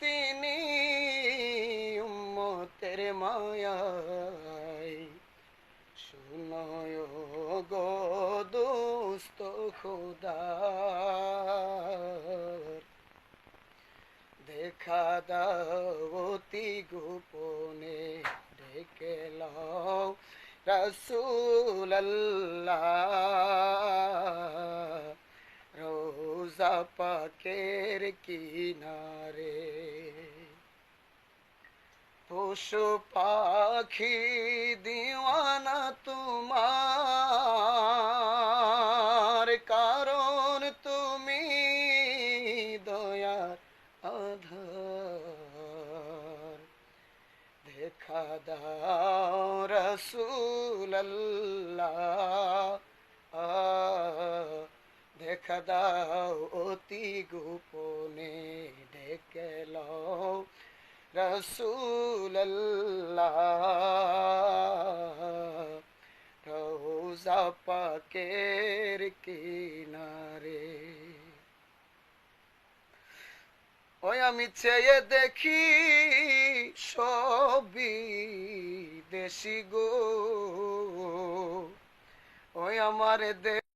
তিনি উম্মতের মায়ায়। শুনয় গো দোস্ত খোদার। দেখা দাওতি গোপনে ডেকে লও রসুল্লাহ রোজা পাকের কিনারে। পশু পাখি দিওয়ানা তোমার কারণ তুমি দয়ার আধার। দেখা দাও রসুল্লাহ দেখা অতি গোপনে ডেকে লও। রসুল্লাহ রোজা পাকের কিনারে। ওই আমি চেয়ে দেখি সবই দেশি গো। ওই আমার দে